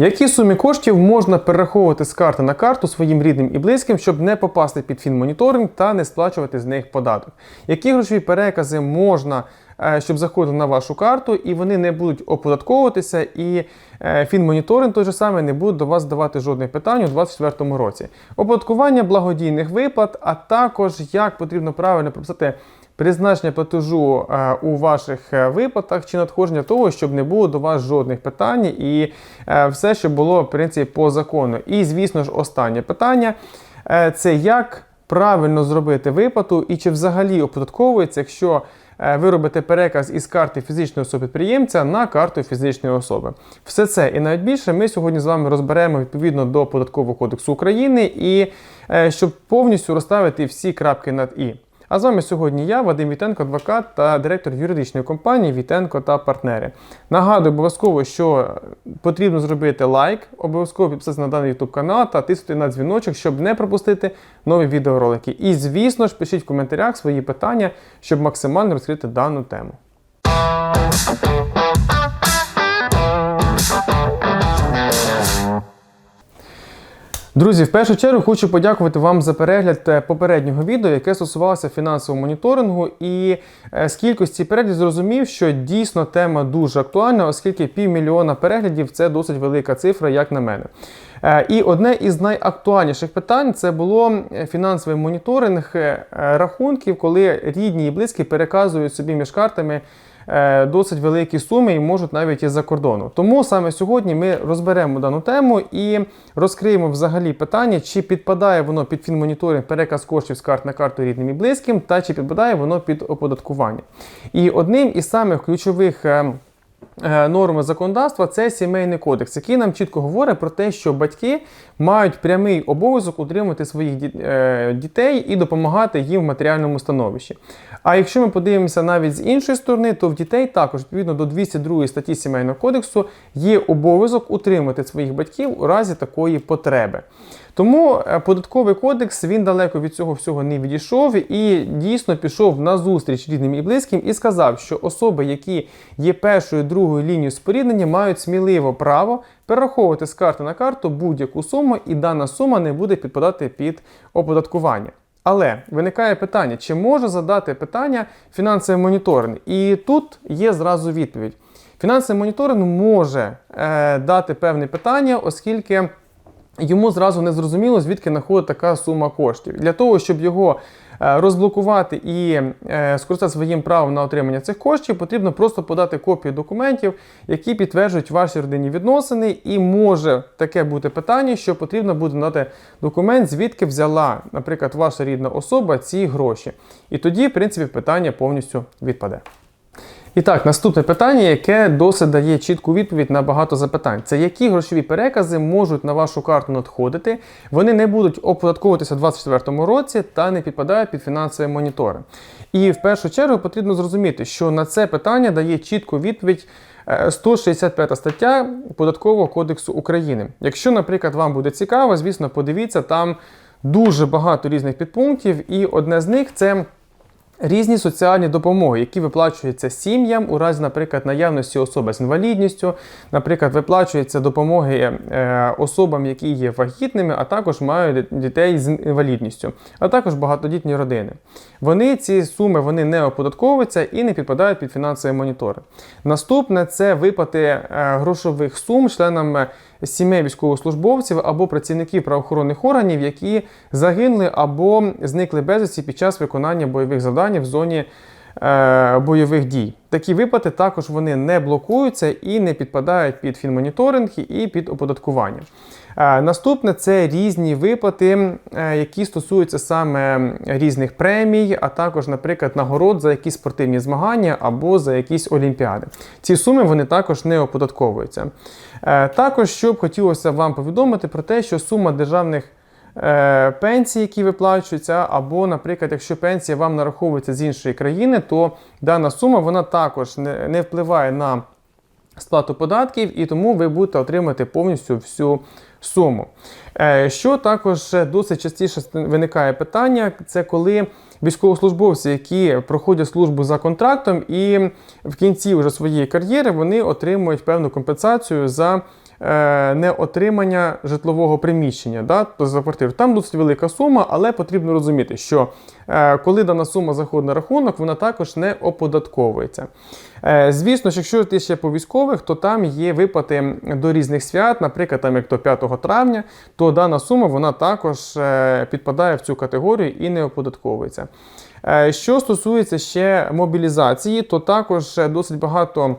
Які суми коштів можна перераховувати з карти на карту своїм рідним і близьким, щоб не попасти під фінмоніторинг та не сплачувати з них податок? Які грошові перекази можна, е, щоб заходили на вашу карту, і вони не будуть оподатковуватися, і е, фінмоніторинг той же самий не буде до вас давати жодних питань у 2024 році? Оподаткування благодійних виплат, а також як потрібно правильно прописати призначення платежу е, у ваших е, виплатах чи надходження того, щоб не було до вас жодних питань і е, все, щоб було в принципі по закону. І звісно ж, останнє питання це як правильно зробити виплату і чи взагалі оподатковується, якщо ви робите переказ із карти фізичної особи підприємця на карту фізичної особи. Все це і навіть більше ми сьогодні з вами розберемо відповідно до Податкового кодексу України і щоб повністю розставити всі крапки над і. А з вами сьогодні я, Вадим Вітенко, адвокат та директор юридичної компанії Вітенко та партнери. Нагадую обов'язково, що потрібно зробити лайк, обов'язково підписатися на даний YouTube канал та тиснути на дзвіночок, щоб не пропустити нові відеоролики. І, звісно ж, пишіть в коментарях свої питання, щоб максимально розкрити дану тему. Друзі, в першу чергу хочу подякувати вам за перегляд е, попереднього відео, яке стосувалося фінансового моніторингу. І е, з кількості переглядів зрозумів, що дійсно тема дуже актуальна, оскільки півмільйона переглядів це досить велика цифра, як на мене. Е, І одне із найактуальніших питань це було фінансовий моніторинг рахунків, коли рідні і близькі переказують собі між картами досить великі суми і можуть навіть із-за кордону. Тому саме сьогодні ми розберемо дану тему і розкриємо взагалі питання, чи підпадає воно під фінмоніторинг переказ коштів з карт на карту рідним і близьким, та чи підпадає воно під оподаткування. І одним із самих ключових. Е, Норми законодавства це сімейний кодекс, який нам чітко говорить про те, що батьки мають прямий обов'язок утримувати своїх е, дітей і допомагати їм в матеріальному становищі. А якщо ми подивимося навіть з іншої сторони, то в дітей також відповідно до 202 статті сімейного кодексу є обов'язок утримати своїх батьків у разі такої потреби. Тому е, податковий кодекс він далеко від цього всього не відійшов і дійсно пішов на зустріч рідним і близьким і сказав, що особи, які є першою другою лінією споріднення, мають сміливо право перераховувати з карти на карту будь-яку суму, і дана сума не буде підпадати під оподаткування. Але виникає питання, чи може задати питання фінансовий моніторинг? І тут є зразу відповідь. Фінансовий моніторинг може е, дати певне питання, оскільки йому зразу не зрозуміло, звідки знаходить така сума коштів. Для того, щоб його е, розблокувати і е, скористати своїм правом на отримання цих коштів, потрібно просто подати копію документів, які підтверджують ваші родинні відносини. І може таке бути питання, що потрібно буде надати документ, звідки взяла, наприклад, ваша рідна особа ці гроші. І тоді, в принципі, питання повністю відпаде. І так, наступне питання, яке досить дає чітку відповідь на багато запитань. Це які грошові перекази можуть на вашу карту надходити, вони не будуть оподатковуватися у 2024 році та не підпадають під фінансовий моніторинг. І в першу чергу потрібно зрозуміти, що на це питання дає чітку відповідь е, 165 стаття Податкового кодексу України. Якщо, наприклад, вам буде цікаво, звісно, подивіться, там дуже багато різних підпунктів, і одне з них це. Різні соціальні допомоги, які виплачуються сім'ям у разі, наприклад, наявності особи з інвалідністю, наприклад, виплачуються допомоги е, особам, які є вагітними, а також мають дітей з інвалідністю, а також багатодітні родини. Вони ці суми вони не оподатковуються і не підпадають під фінансовий моніторинг. Наступне це виплати е, грошових сум членам е, сімей військовослужбовців або працівників правоохоронних органів, які загинули або зникли безвісті під час виконання бойових завдань в зоні бойових дій. Такі виплати також вони не блокуються і не підпадають під фінмоніторинг і під оподаткування. Е, Наступне це різні виплати, е, які стосуються саме різних премій, а також, наприклад, нагород за якісь спортивні змагання або за якісь олімпіади. Ці суми вони також не оподатковуються. Е, Також що б хотілося вам повідомити про те, що сума державних е, пенсій, які виплачуються, або, наприклад, якщо пенсія вам нараховується з іншої країни, то дана сума вона також не, не впливає на сплату податків, і тому ви будете отримати повністю всю суму. Е, Що також досить частіше виникає питання, це коли військовослужбовці, які проходять службу за контрактом, і в кінці вже своєї кар'єри вони отримують певну компенсацію за е, неотримання житлового приміщення да, то за квартиру. Там досить велика сума, але потрібно розуміти, що е, коли дана сума заходить на рахунок, вона також не оподатковується. Е, Звісно, що якщо ти ще по військових, то там є виплати до різних свят, наприклад, там як до 5 травня, то дана сума вона також підпадає в цю категорію і не оподатковується. Що стосується ще мобілізації, то також досить багато.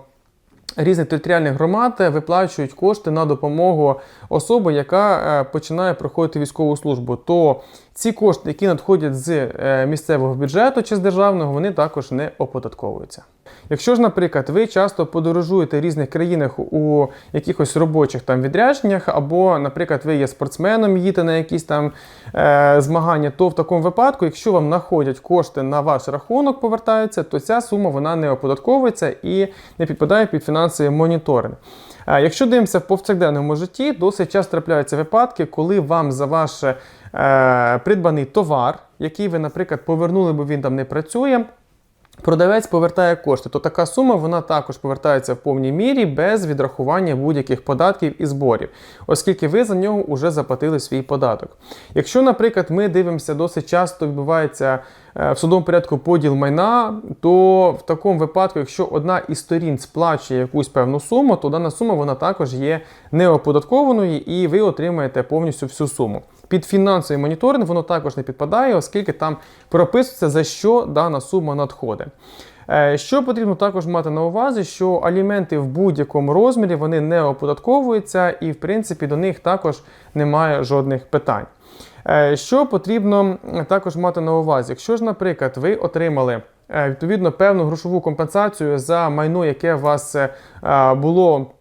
Різних територіальних громад виплачують кошти на допомогу особи, яка е, починає проходити військову службу. То ці кошти, які надходять з е, місцевого бюджету чи з державного, вони також не оподатковуються. Якщо ж, наприклад, ви часто подорожуєте в різних країнах у якихось робочих там відрядженнях, або, наприклад, ви є спортсменом, їдете на якісь там е, змагання, то в такому випадку, якщо вам знаходять кошти на ваш рахунок, повертаються, то ця сума вона не оподатковується і не підпадає під фінансовий моніторинг. Е, Якщо дивимося в повсякденному житті, досить часто трапляються випадки, коли вам за ваш е, придбаний товар, який ви, наприклад, повернули, бо він там не працює. Продавець повертає кошти, то така сума вона також повертається в повній мірі без відрахування будь-яких податків і зборів, оскільки ви за нього вже заплатили свій податок. Якщо, наприклад, ми дивимося, досить часто відбувається в судовому порядку поділ майна, то в такому випадку, якщо одна із сторін сплачує якусь певну суму, то дана сума вона також є неоподаткованою і ви отримаєте повністю всю суму. Під фінансовий моніторинг воно також не підпадає, оскільки там прописується, за що дана сума надходить. Е, Що потрібно також мати на увазі, що аліменти в будь-якому розмірі вони не оподатковуються і, в принципі, до них також немає жодних питань. Е, Що потрібно також мати на увазі? Якщо ж, наприклад, ви отримали е, відповідно певну грошову компенсацію за майно, яке у вас е, було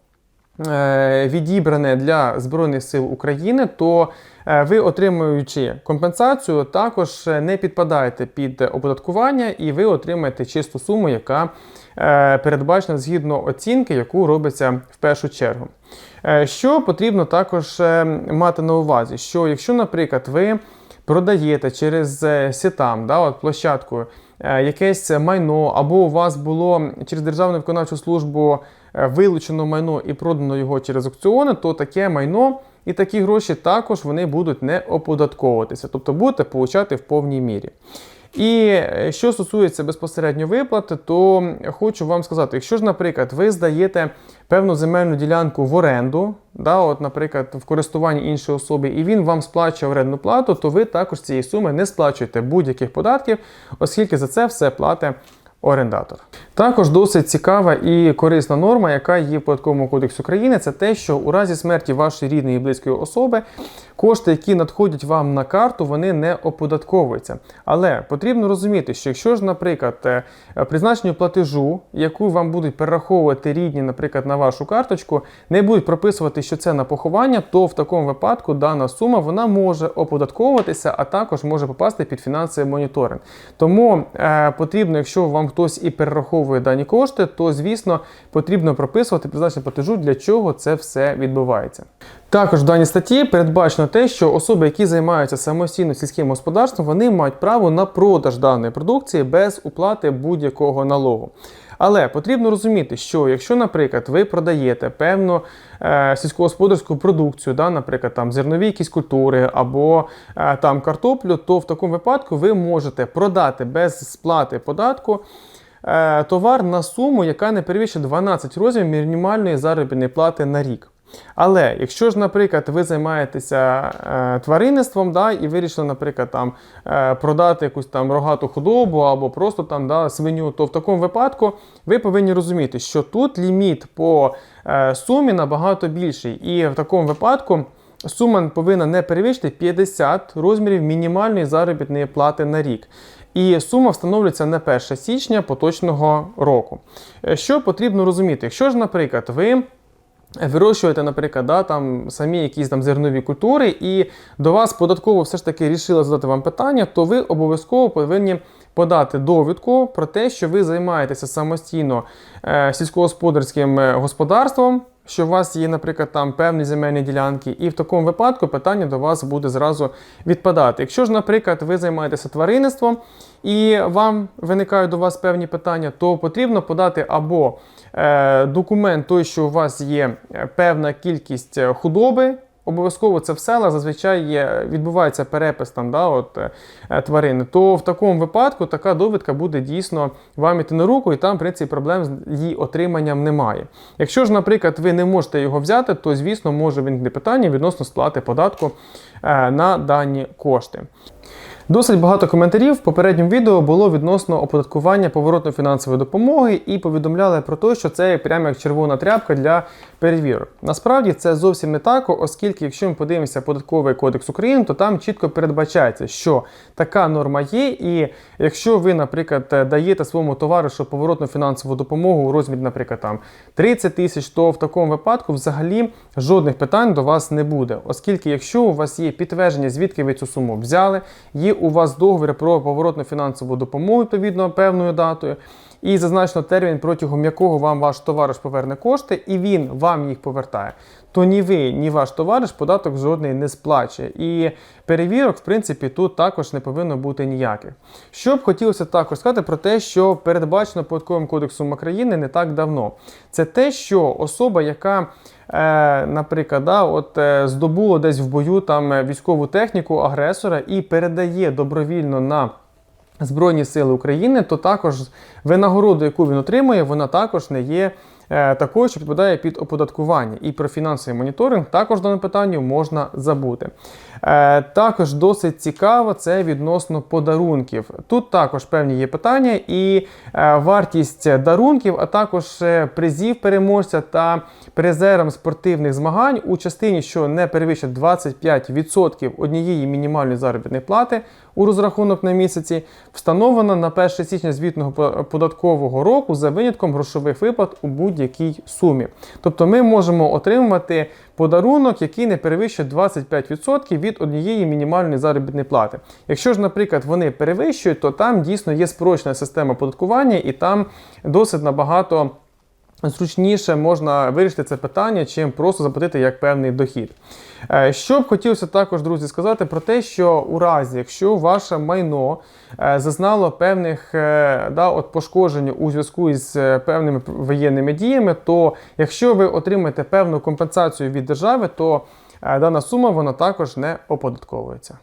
відібране для Збройних сил України, то е, ви, отримуючи компенсацію, також е, не підпадаєте під оподаткування і ви отримаєте чисту суму, яка е, передбачена згідно оцінки, яку робиться в першу чергу. Е, Що потрібно також е, мати на увазі, що якщо, наприклад, ви продаєте через е, сітам, да, от площадку, е, якесь майно, або у вас було через Державну виконавчу службу е, вилучено майно і продано його через аукціони, то таке майно і такі гроші також вони будуть не оподатковуватися, тобто будете получати в повній мірі. І е, що стосується безпосередньо виплати, то хочу вам сказати, якщо ж, наприклад, ви здаєте певну земельну ділянку в оренду, да, от, наприклад, в користуванні іншої особи, і він вам сплачує орендну плату, то ви також цієї суми не сплачуєте будь-яких податків, оскільки за це все платить орендатор. Також досить цікава і корисна норма, яка є в податковому кодексі України, це те, що у разі смерті вашої рідної і близької особи кошти, які надходять вам на карту, вони не оподатковуються. Але потрібно розуміти, що якщо ж, наприклад, е, призначенню платежу, яку вам будуть перераховувати рідні, наприклад, на вашу карточку, не будуть прописувати, що це на поховання, то в такому випадку дана сума вона може оподатковуватися, а також може попасти під фінансовий моніторинг. Тому е, потрібно, якщо вам хтось і перераховує дані кошти, то звісно потрібно прописувати призначення платежу, для чого це все відбувається. Також в даній статті передбачено те, що особи, які займаються самостійно сільським господарством, вони мають право на продаж даної продукції без уплати будь-якого налогу. Але потрібно розуміти, що якщо, наприклад, ви продаєте певну е, сільськогосподарську продукцію, да, наприклад, там зернові якісь культури або е, там картоплю, то в такому випадку ви можете продати без сплати податку е, товар на суму, яка не перевищує 12 розмірів мінімальної заробітної плати на рік. Але якщо ж, наприклад, ви займаєтеся е, тваринництвом, да, і вирішили, наприклад, там, е, продати якусь там рогату худобу або просто там да, свиню, то в такому випадку ви повинні розуміти, що тут ліміт по е, сумі набагато більший. І в такому випадку сума повинна не перевищити 50 розмірів мінімальної заробітної плати на рік. І сума встановлюється на 1 січня поточного року. Е, Що потрібно розуміти? Якщо ж, наприклад, ви Вирощуєте, наприклад, да, там самі якісь там зернові культури, і до вас податково все ж таки рішила задати вам питання, то ви обов'язково повинні подати довідку про те, що ви займаєтеся самостійно е, сільськогосподарським е, господарством що у вас є, наприклад, там певні земельні ділянки, і в такому випадку питання до вас буде зразу відпадати. Якщо ж, наприклад, ви займаєтеся тваринництвом і вам виникають до вас певні питання, то потрібно подати або документ, той, що у вас є е, певна кількість е, худоби. Обов'язково це в селах зазвичай є, відбувається перепис там, да, от, е, тварини, то в такому випадку така довідка буде дійсно вам іти на руку, і там, в принципі, проблем з її отриманням немає. Якщо ж, наприклад, ви не можете його взяти, то, звісно, може виникнути питання відносно сплати податку е, на дані кошти. Досить багато коментарів в попередньому відео було відносно оподаткування поворотної фінансової допомоги і повідомляли про те, що це прямо як червона тряпка для перевірок. Насправді це зовсім не так, оскільки, якщо ми подивимося податковий кодекс України, то там чітко передбачається, що така норма є, і якщо ви, наприклад, даєте своєму товаришу поворотну фінансову допомогу у розмірі, наприклад, там 30 тисяч, то в такому випадку взагалі жодних питань до вас не буде, оскільки, якщо у вас є підтвердження, звідки ви цю суму взяли, є у вас договір про поворотну фінансову допомогу відповідно певною датою. І зазначено термін, протягом якого вам ваш товариш поверне кошти, і він вам їх повертає, то ні ви, ні ваш товариш податок жодний не сплачує. І перевірок, в принципі, тут також не повинно бути ніяких. Що б хотілося також сказати про те, що передбачено податковим кодексом України не так давно. Це те, що особа, яка наприклад, да, от, е, здобуло десь в бою там е, військову техніку агресора і передає добровільно на Збройні Сили України, то також винагороду, яку він отримує, вона також не є е, такою, що підпадає під оподаткування. І про фінансовий моніторинг також даному питанню можна забути. Е, також досить цікаво це відносно подарунків. Тут також певні є питання, і е, вартість дарунків, а також е, призів переможця та призерам спортивних змагань у частині, що не перевищить 25% однієї мінімальної заробітної плати у розрахунок на місяці, встановлено на 1 січня звітного податкового року за винятком грошових виплат у будь-якій сумі. Тобто ми можемо отримувати подарунок, який не перевищує 25% від однієї мінімальної заробітної плати. Якщо ж, наприклад, вони перевищують, то там дійсно є спрощена система податкування і там досить набагато. Зручніше можна вирішити це питання, чим просто заплатити як певний дохід. Е, що б хотілося також, друзі, сказати про те, що у разі, якщо ваше майно е, зазнало певних е, да, от пошкоджень у зв'язку з певними воєнними діями, то якщо ви отримаєте певну компенсацію від держави, то дана сума вона також не оподатковується.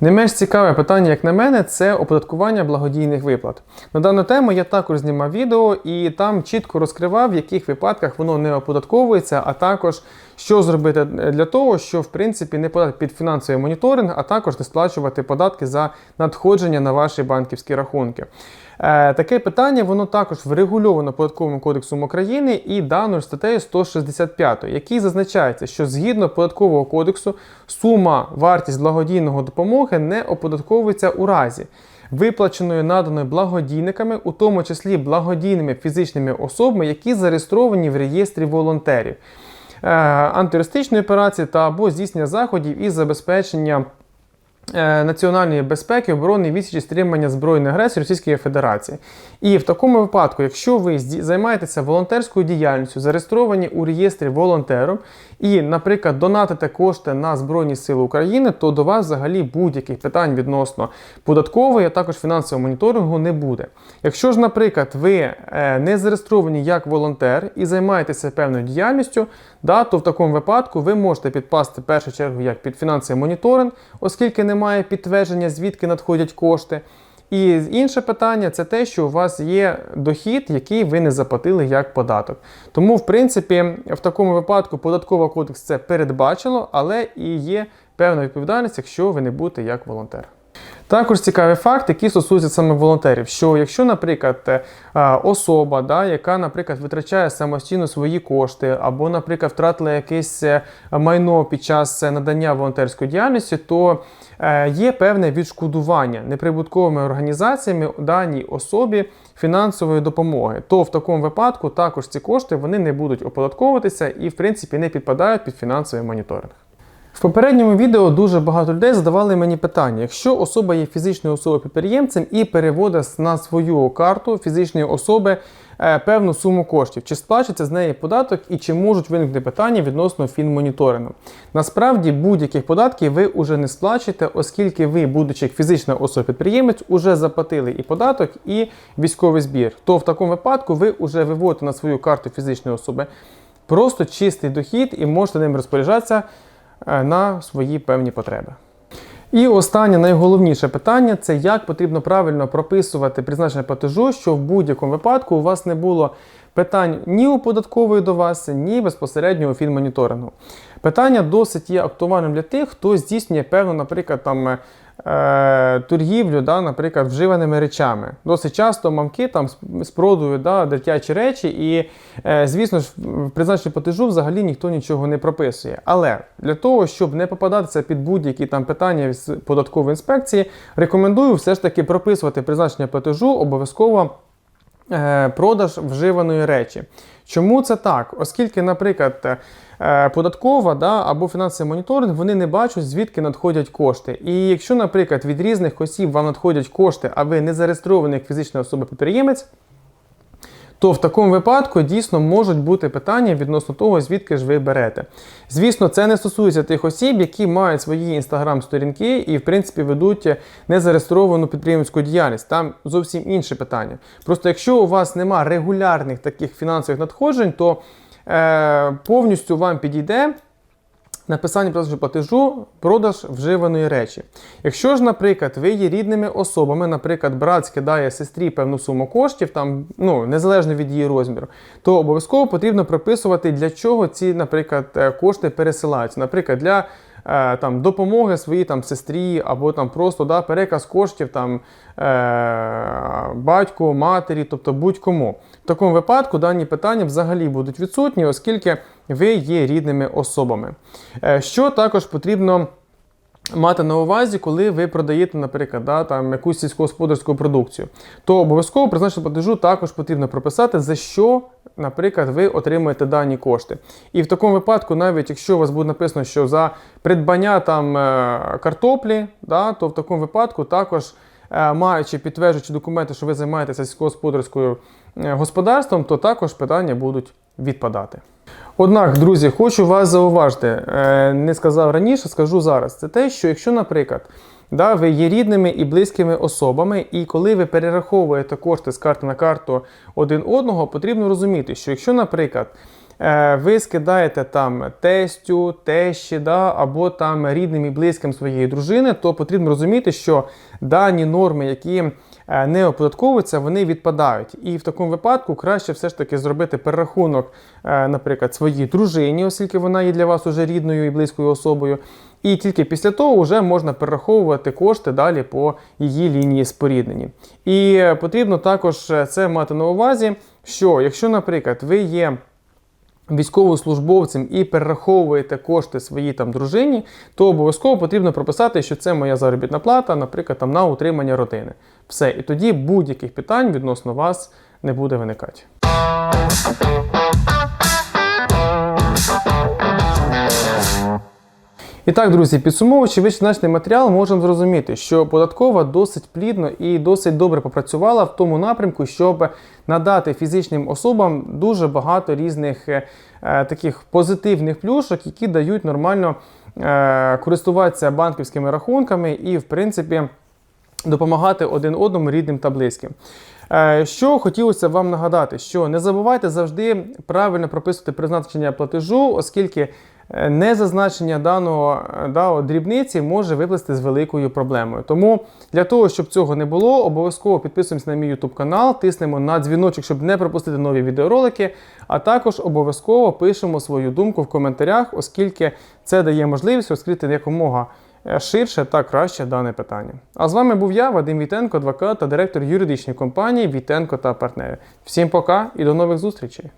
Не менш цікаве питання, як на мене, це оподаткування благодійних виплат. На дану тему я також знімав відео і там чітко розкривав, в яких випадках воно не оподатковується, а також що зробити для того, щоб в принципі не подати під фінансовий моніторинг, а також не сплачувати податки за надходження на ваші банківські рахунки. Е, таке питання воно також врегульовано податковим кодексом України і даною статтею 165, який зазначається, що згідно податкового кодексу сума вартість благодійного допомоги не оподатковується у разі. Виплаченою наданою благодійниками, у тому числі благодійними фізичними особами, які зареєстровані в реєстрі волонтерів, е, антитерористичної операції та або здійснення заходів із забезпечення національної безпеки, оборони відсічі стримання збройної агресії Російської Федерації. І в такому випадку, якщо ви займаєтеся волонтерською діяльністю, зареєстровані у реєстрі волонтером, і, наприклад, донатите кошти на Збройні Сили України, то до вас взагалі будь-яких питань відносно податкової, а також фінансового моніторингу не буде. Якщо ж, наприклад, ви е, не зареєстровані як волонтер і займаєтеся певною діяльністю, да, то в такому випадку ви можете підпасти в першу чергу як під фінансовий моніторинг, оскільки немає підтвердження, звідки надходять кошти. І інше питання це те, що у вас є дохід, який ви не заплатили як податок. Тому, в принципі, в такому випадку податковий кодекс це передбачило, але і є певна відповідальність, якщо ви не будете як волонтер. Також цікавий факт, який стосується саме волонтерів, що якщо, наприклад, е, особа, да, яка, наприклад, витрачає самостійно свої кошти, або, наприклад, втратила якесь е, майно під час надання волонтерської діяльності, то е, є певне відшкодування неприбутковими організаціями даній особі фінансової допомоги. То в такому випадку також ці кошти вони не будуть оподатковуватися і, в принципі, не підпадають під фінансовий моніторинг. В попередньому відео дуже багато людей задавали мені питання: якщо особа є фізичною особою підприємцем і переводить на свою карту фізичної особи е, певну суму коштів, чи сплачується з неї податок і чи можуть виникнути питання відносно фінмоніторингу? Насправді будь-яких податків ви вже не сплачуєте, оскільки ви, будучи фізична особа підприємець, уже заплатили і податок, і військовий збір. То в такому випадку ви вже виводите на свою карту фізичної особи просто чистий дохід і можете ним розпоряджатися на свої певні потреби. І останнє найголовніше питання це як потрібно правильно прописувати призначення платежу, щоб в будь-якому випадку у вас не було питань ні у податкової до вас, ні безпосередньо у фінмоніторингу. Питання досить є актуальним для тих, хто здійснює певну, наприклад, там. Е, Торгівлю, да, наприклад, вживаними речами. Досить часто мамки там сп- спродують да, дитячі речі, і, е, звісно ж, в призначенні платежу взагалі ніхто нічого не прописує. Але для того, щоб не попадатися під будь-які там питання з податкової інспекції, рекомендую все ж таки прописувати призначення платежу обов'язково продаж вживаної речі. Чому це так? Оскільки, наприклад, е, податкова да, або фінансовий моніторинг вони не бачать, звідки надходять кошти. І якщо, наприклад, від різних осіб вам надходять кошти, а ви не зареєстрований як фізична особа-підприємець, то в такому випадку дійсно можуть бути питання відносно того, звідки ж ви берете. Звісно, це не стосується тих осіб, які мають свої інстаграм-сторінки і, в принципі, ведуть незареєстровану підприємську діяльність. Там зовсім інше питання. Просто якщо у вас нема регулярних таких фінансових надходжень, то е, повністю вам підійде написання призначення платежу, продаж вживаної речі. Якщо ж, наприклад, ви є рідними особами, наприклад, брат скидає сестрі певну суму коштів, там, ну, незалежно від її розміру, то обов'язково потрібно прописувати, для чого ці, наприклад, е, кошти пересилаються. Наприклад, для е, там, допомоги своїй там, сестрі, або там, просто да, переказ коштів там, е, батьку, матері, тобто будь-кому. В такому випадку дані питання взагалі будуть відсутні, оскільки ви є рідними особами. Е, Що також потрібно мати на увазі, коли ви продаєте, наприклад, да, там, якусь сільськогосподарську продукцію, то обов'язково призначення платежу також потрібно прописати, за що, наприклад, ви отримуєте дані кошти. І в такому випадку, навіть якщо у вас буде написано, що за придбання там, е, картоплі, да, то в такому випадку також. е, Маючи підтверджуючи документи, що ви займаєтеся сільськогосподарською господарством, то також питання будуть відпадати. Однак, друзі, хочу вас зауважити, е, не сказав раніше, скажу зараз. Це те, що якщо, наприклад, да, ви є рідними і близькими особами, і коли ви перераховуєте кошти з карти на карту один одного, потрібно розуміти, що якщо, наприклад, е, ви скидаєте там тестю, тещі, да, або там рідним і близьким своєї дружини, то потрібно розуміти, що дані норми, які е, не оподатковуються, вони відпадають. І в такому випадку краще все ж таки зробити перерахунок, е, наприклад, своїй дружині, оскільки вона є для вас уже рідною і близькою особою. І тільки після того вже можна перераховувати кошти далі по її лінії споріднені. І е, потрібно також е, це мати на увазі, що якщо, наприклад, ви є військовослужбовцем і перераховуєте кошти своїй там дружині, то обов'язково потрібно прописати, що це моя заробітна плата, наприклад, там на утримання родини. Все, і тоді будь-яких питань відносно вас не буде виникати. І так, друзі, підсумовуючи вищезначний матеріал, можемо зрозуміти, що податкова досить плідно і досить добре попрацювала в тому напрямку, щоб надати фізичним особам дуже багато різних е, е, таких позитивних плюшок, які дають нормально е, користуватися банківськими рахунками і, в принципі, допомагати один одному рідним та близьким. Е, Що хотілося вам нагадати, що не забувайте завжди правильно прописувати призначення платежу, оскільки незазначення даного е, да, дрібниці може виплисти з великою проблемою. Тому для того, щоб цього не було, обов'язково підписуємося на мій YouTube канал, тиснемо на дзвіночок, щоб не пропустити нові відеоролики, а також обов'язково пишемо свою думку в коментарях, оскільки це дає можливість розкрити якомога е, ширше та краще дане питання. А з вами був я, Вадим Вітенко, адвокат та директор юридичної компанії Вітенко та партнери. Всім пока і до нових зустрічей!